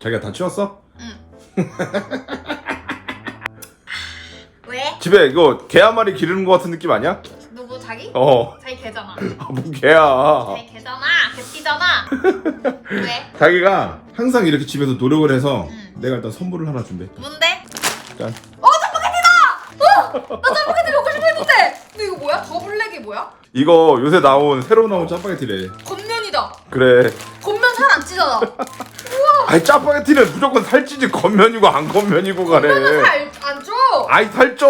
자기가 다 치웠어? 왜? 집에 이거 개 한 마리 기르는 거 같은 느낌 아니야? 누구 자기? 어. 자기 개잖아. 아, 뭔 개야. 자기 개잖아. 개띠잖아. 왜? 자기가 항상 이렇게 집에서 노력을 해서 응. 내가 일단 선물을 하나 준비했다. 뭔데? 짠. 어 짜파게티다! 어! 나 짜파게티 먹고 싶어 했는데! 근데 이거 뭐야? 더블랙이 뭐야? 이거 요새 나온 새로 나온 짜파게티래. 겉면이다. 그래. 겉면 살안 찌잖아. 아이 짜파게티는 무조건 살찌지 겉면이고 안 겉면이고 가래. 겉면은 살안 쪄. 아이 살쪄.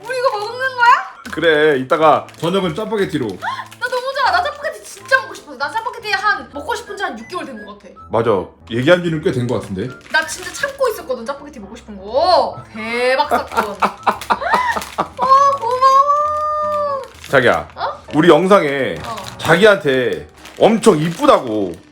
우리 이거 먹는 거야? 그래. 이따가 저녁은 짜파게티로. 나 너무 좋아. 나 짜파게티 진짜 먹고 싶어. 나 짜파게티 한 먹고 싶은 지 한 6개월 된 것 같아. 맞아. 얘기한 지는 꽤 된 것 같은데. 나 진짜 참고 있었거든 짜파게티 먹고 싶은 거. 대박 사건. 아 고마워. 자기야. 어? 우리 영상에 어. 자기한테 엄청 이쁘다고?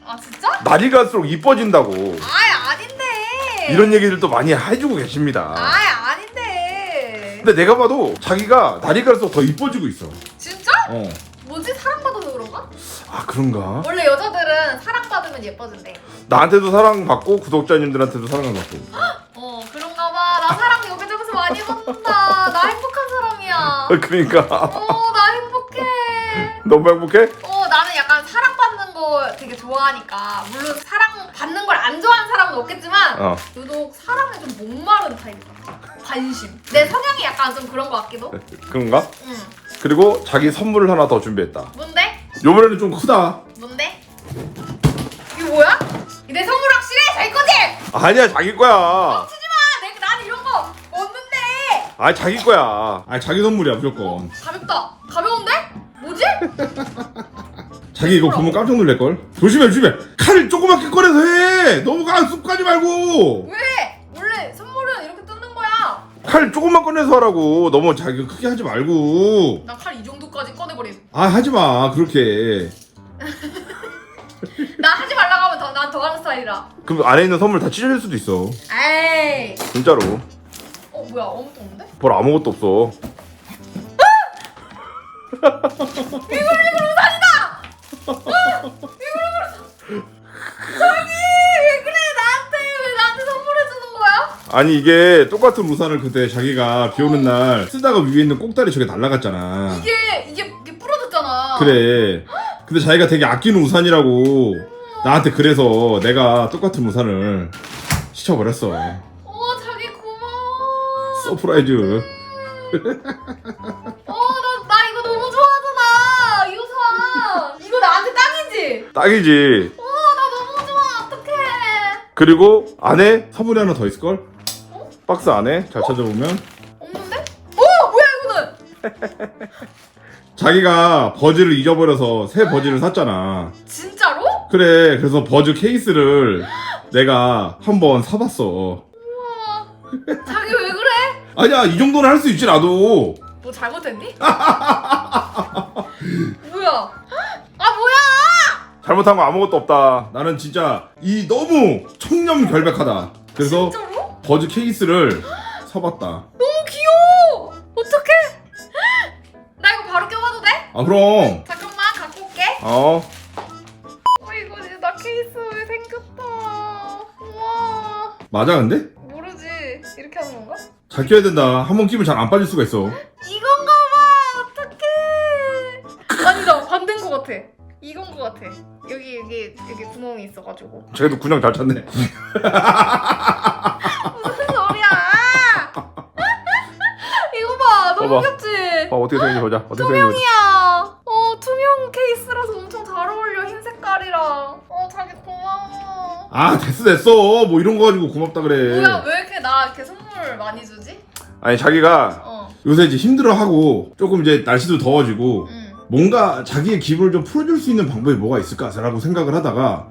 날이 갈수록 이뻐진다고 아이 아닌데. 이런 얘기들도 많이 해주고 계십니다. 아이 아닌데. 근데 내가 봐도 자기가 날이 갈수록 더 이뻐지고 있어. 진짜? 어. 뭐지 사랑받아서 그런가? 아 그런가? 원래 여자들은 사랑받으면 예뻐진대. 나한테도 사랑받고 구독자님들한테도 사랑을 받고. 어 그런가 봐. 나 사랑 여기저기서 많이 받는다. 나 행복한 사람이야. 그러니까 어 나 행복해. 너무 행복해? 어 나는 약간 사랑받는 거 되게 좋아하니까 물론 사랑 받는 걸 안 좋아하는 사람은 없겠지만 어. 유독 사랑에 좀 목마른 타입이야. 관심. 내 성향이 약간 좀 그런 것 같기도. 그런가? 응. 그리고 자기 선물을 하나 더 준비했다. 뭔데? 요번에는 좀 크다. 뭔데? 이거 뭐야? 내 선물 확실해? 자기 거지? 아니야 자기 거야. 치지 마. 내가 난 이런 거 없는데. 아 자기 거야. 아 자기 선물이야 무조건. 가볍다. 가벼운데? 뭐지? 자기 이거 보면 깜짝 놀랄 걸. 조심해 조심해. 칼을 조그맣게 꺼내서 해. 너무 가 쑥 가지 말고. 왜? 원래 선물은 이렇게 뜯는 거야. 칼 조금만 꺼내서 하라고. 너무 자기 크게 하지 말고. 나 칼 이 정도까지 꺼내버림. 아 하지 마 그렇게. 나 하지 말라고 하면 더, 난더 하는 스타일이라. 그럼 안에 있는 선물 다 찢어질 수도 있어. 에이. 진짜로. 어 뭐야 아무것도 없는데? 뭘 아무것도 없어. 자기 왜 그래 나한테 왜 나한테 선물해 주는 거야? 아니 이게 똑같은 우산을 그때 자기가 비 오는 날 쓰다가 위에 있는 꼭다리 저게 날라갔잖아. 이게 이게 이게 부러졌잖아. 그래. 근데 자기가 되게 아끼는 우산이라고 나한테 그래서 내가 똑같은 우산을 시켜버렸어. 어 자기 고마워. 서프라이즈. 어나 나 이거 너무 좋아하잖아 이 우산. 이거 나한테 딱이지? 딱이지. 어나 너무 좋아 어떡해. 그리고 안에 선물이 하나 더 있을걸? 박스 안에 잘 찾아보면 없는데? 어 뭐야 이거는? 자기가 버즈를 잊어버려서 새 버즈를 샀잖아. 진짜로? 그래, 그래서 버즈 케이스를 내가 한번 사봤어. 우와. 자기 왜 그래? 아니야, 이 정도는 할 수 있지, 나도. 뭐 잘못했니? 뭐야? 잘못한 거 아무것도 없다. 나는 진짜 이 너무 청렴 결백하다. 그래서 진짜로? 버즈 케이스를 사봤다. 너무 귀여워. 어떡해? 나 이거 바로 껴봐도 돼? 아, 그럼. 잠깐만 갖고 올게. 어, 어 이거 진짜 나 케이스 왜 생겼다. 우와. 맞아, 근데? 모르지. 이렇게 하는 건가? 잘 껴야 된다. 한 번 끼면 잘 안 빠질 수가 있어. 이건 것 같아. 여기 여기 여기 구멍이 있어가지고. 쟤도 군형 잘 찾네. 무슨 소리야? 이거 봐. 너무 봐봐. 귀엽지? 봐, 어떻게 생긴지 보자. 어떻게 생긴지 보자. 투명이야. 어 투명 케이스라서 엄청 잘 어울려 흰 색깔이랑. 어 자기 고마워. 아, 됐어, 됐어. 뭐 이런 거 가지고 고맙다 그래. 뭐야 왜 이렇게 나 이렇게 선물 많이 주지? 아니, 자기가 어. 요새 이제 힘들어하고 조금 이제 날씨도 더워지고 응. 뭔가 자기의 기분을 좀 풀어줄 수 있는 방법이 뭐가 있을까라고 생각을 하다가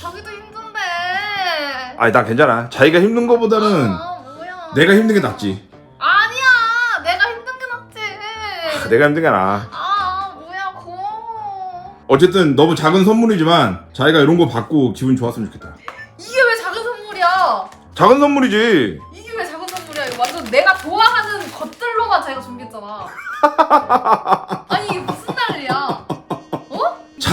자기도 힘든데. 아니 나 괜찮아 자기가 힘든 거보다는 아 뭐야? 내가 힘든 게 낫지 아니야. 내가 힘든 게 낫지. 아, 내가 힘든 게 나아 아 뭐야 고마워. 어쨌든 너무 작은 선물이지만 자기가 이런 거 받고 기분 좋았으면 좋겠다 이게 왜 작은 선물이야? 작은 선물이지 이게 왜 작은 선물이야? 이거 완전 내가 좋아하는 것들로만 자기가 준비했잖아. 아니?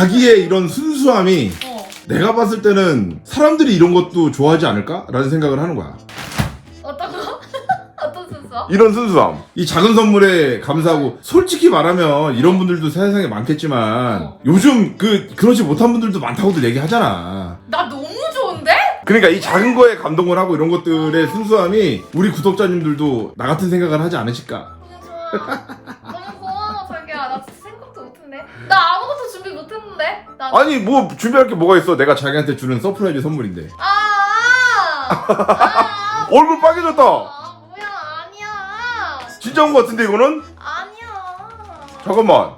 자기의 이런 순수함이 어. 내가 봤을 때는 사람들이 이런 것도 좋아하지 않을까? 라는 생각을 하는 거야. 어떤 거? 어떤 순서? 이런 순수함. 이 작은 선물에 감사하고 솔직히 말하면 이런 분들도 세상에 많겠지만 어. 요즘 그 그러지 못한 분들도 많다고들 얘기하잖아. 나 너무 좋은데? 그러니까 이 작은 거에 감동을 하고 이런 것들의 순수함이 우리 구독자님들도 나 같은 생각을 하지 않으실까? 너무 좋아. 너무 고마워 자기야. 나 진짜 생각도 못했네. 나 아무 못했는데. 나 아니 뭐 준비할 게 뭐가 있어? 내가 자기한테 주는 서프라이즈 선물인데. 아, 아, 얼굴 빨개졌다. 아, 뭐야, 아니야. 진짜 온 거 같은데 이거는? 아니야. 잠깐만.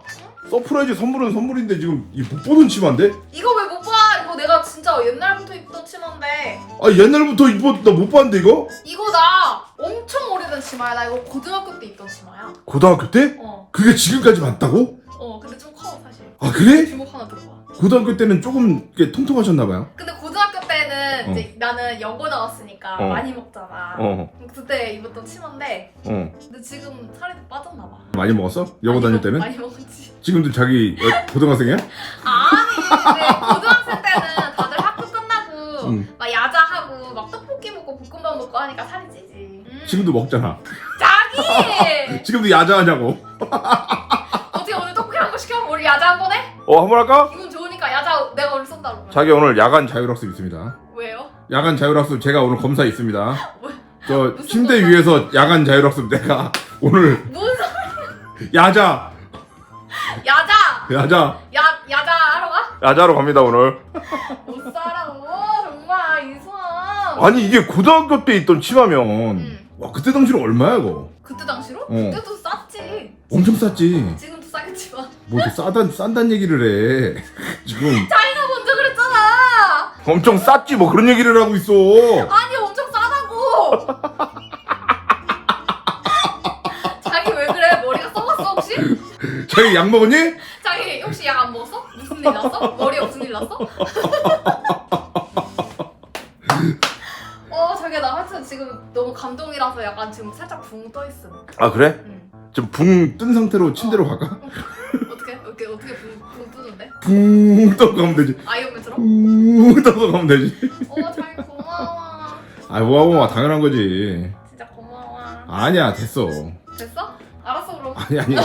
서프라이즈 선물은 선물인데 지금 이 못 보던 치마인데? 이거 왜 못 봐? 이거 내가 진짜 옛날부터 입던 치마인데. 아 옛날부터 입었 나못 봤는데 이거? 이거 나 엄청 오래된 치마야. 나 이거 고등학교 때 입던 치마야. 고등학교 때? 어, 그게 지금까지 맞다고? 어, 근데 좀. 아 그래? 주먹 하나 들어봐. 고등학교 때는 조금 이렇게 통통하셨나 봐요. 근데 고등학교 때는 어. 이제 나는 여고 나왔으니까 어. 많이 먹잖아. 어, 그때 입었던 치마인데, 어. 근데 지금 살이 좀 빠졌나 봐. 많이 먹었어? 여고 많이 다닐 먹- 때는? 많이 먹었지. 지금도 자기 여- 고등학생이야? 아니, 근데 고등학생 때는 다들 학교 끝나고 응. 막 야자하고 막 떡볶이 먹고 볶음밥 먹고 하니까 살이 찌지. 음. 지금도 먹잖아. 자기! 지금도 야자하냐고. 어, 한번 할까? 기분 좋으니까 야자 내가 오늘 쏜다 그러면. 자기 오늘 야간 자율학습 있습니다. 왜요? 야간 자율학습 제가 오늘 검사 있습니다. 저 무슨 침대 검사? 위에서 야간 자율학습 내가 오늘 무슨 소리? 야자 야자! 야자 야, 야자 하러 가? 야자로 갑니다 오늘. 못 살아, 너 정말 이수아. 아니 이게 고등학교 때 있던 치마면 응. 와 그때 당시로 얼마야 이거? 그때 당시로? 어. 그때도 쌌지. 엄청 쌌지. 지금도 싸겠지만. 뭐 이렇게 싸단 싼단 얘기를 해. 지금 자기가 먼저 그랬잖아. 엄청 쌌지 뭐 그런 얘기를 하고 있어. 아니 엄청 싸다고. 자기 왜 그래? 머리가 썩었어 혹시? 자기 약 먹었니? 자기 혹시 약 안 먹었어? 무슨 일 났어? 머리에 무슨 일 났어? 어 자기야 나 하여튼 지금 너무 감동이라서 약간 지금 살짝 붕 떠 있음. 아 그래? 응. 좀 붕 뜬 상태로 침대로 갈까? 어떻게 어떻게 어떻게 붕, 붕 뜨는데? 붕 떠서 가면 되지. 아이언맨처럼? 붕 떠서 가면 되지. 어 자기 고마워. 아 뭐하고 당연한 거지. 진짜 고마워. 아니야 됐어. 됐어? 알았어 그럼. 아니 아니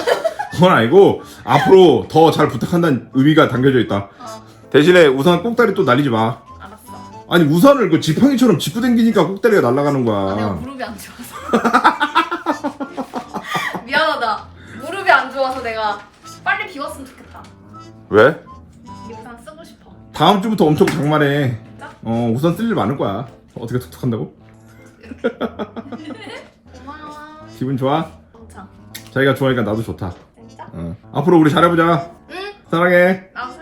그건 아니고 앞으로 더 잘 부탁한다는 의미가 담겨져 있다. 어 대신에 우산 꼭다리 또 날리지 마. 알았어. 아니 우산을 그 지팡이처럼 짚고 당기니까 꼭다리가 날아가는 아, 내가 거야. 무릎이 안 좋아서. 미안하다. 무릎이 안 좋아서 내가 빨리 비웠으면 좋겠다. 왜? 이 우산 쓰고 싶어. 다음 주부터 엄청 장만해. 진짜? 어 우산 쓸일 많을 거야. 어떻게 툭툭한다고? 고마워. 기분 좋아? 엄청. 자기가 좋아하니까 나도 좋다. 진짜? 어. 앞으로 우리 잘해보자. 응. 사랑해. 나도 사랑해.